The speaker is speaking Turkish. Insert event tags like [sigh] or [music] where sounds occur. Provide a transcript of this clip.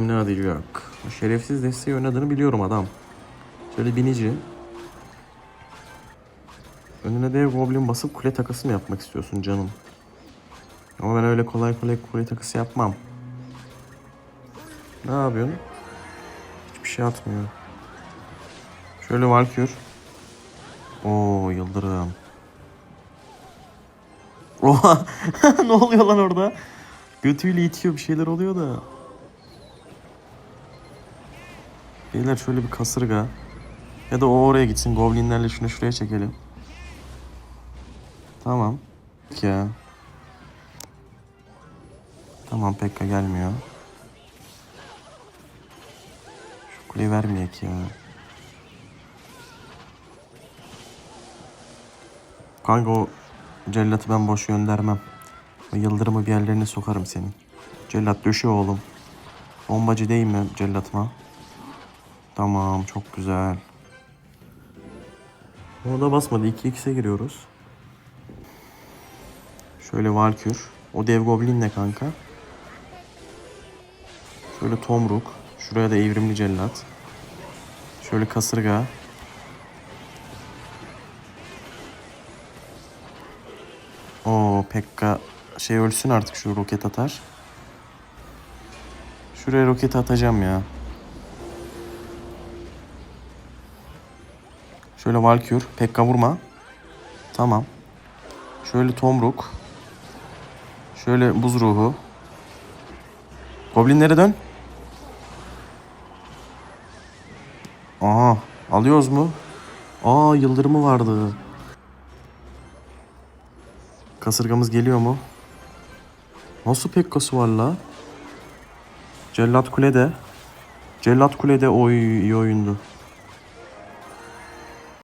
Ne adı yok. Şerefsiz desteği oynadığını biliyorum adam. Şöyle binici. Önüne dev goblin basıp kule takası mı yapmak istiyorsun canım? Ama ben öyle kolay kolay kule takası yapmam. Ne yapıyorsun? Hiçbir şey atmıyor. Şöyle Valkür. Oo yıldırım. Oha! [laughs] ne oluyor lan orada? Götüyle itiyor bir şeyler oluyor da. Beyler şöyle bir kasırga. Ya da o oraya gitsin. Goblinlerle şunu şuraya çekelim. Tamam. Ya. Tamam Pekka gelmiyor. Şu kuleyi vermeyek ya. Kanka o cellatı ben boş göndermem. O yıldırımı bir yerlerine sokarım senin. Cellat düşü oğlum. Bombacı değil mi cellatıma? Tamam çok güzel. O da basmadı. 2x'e giriyoruz. Şöyle Valkür. O dev goblin ne kanka? Şöyle Tomruk. Şuraya da evrimli cellat. Şöyle kasırga. O Pekka şey ölsün artık şu roket atar. Şuraya roket atacağım ya. Şöyle Valkür. Pekka vurma. Tamam. Şöyle Tomruk. Şöyle buz ruhu. Goblinlere dön. Aha. Alıyoruz mu? Aa yıldırımı vardı. Kasırgamız geliyor mu? Nasıl Pekka'sı var la? Cellat Kule'de. Cellat Kule'de oy iyi oyundu.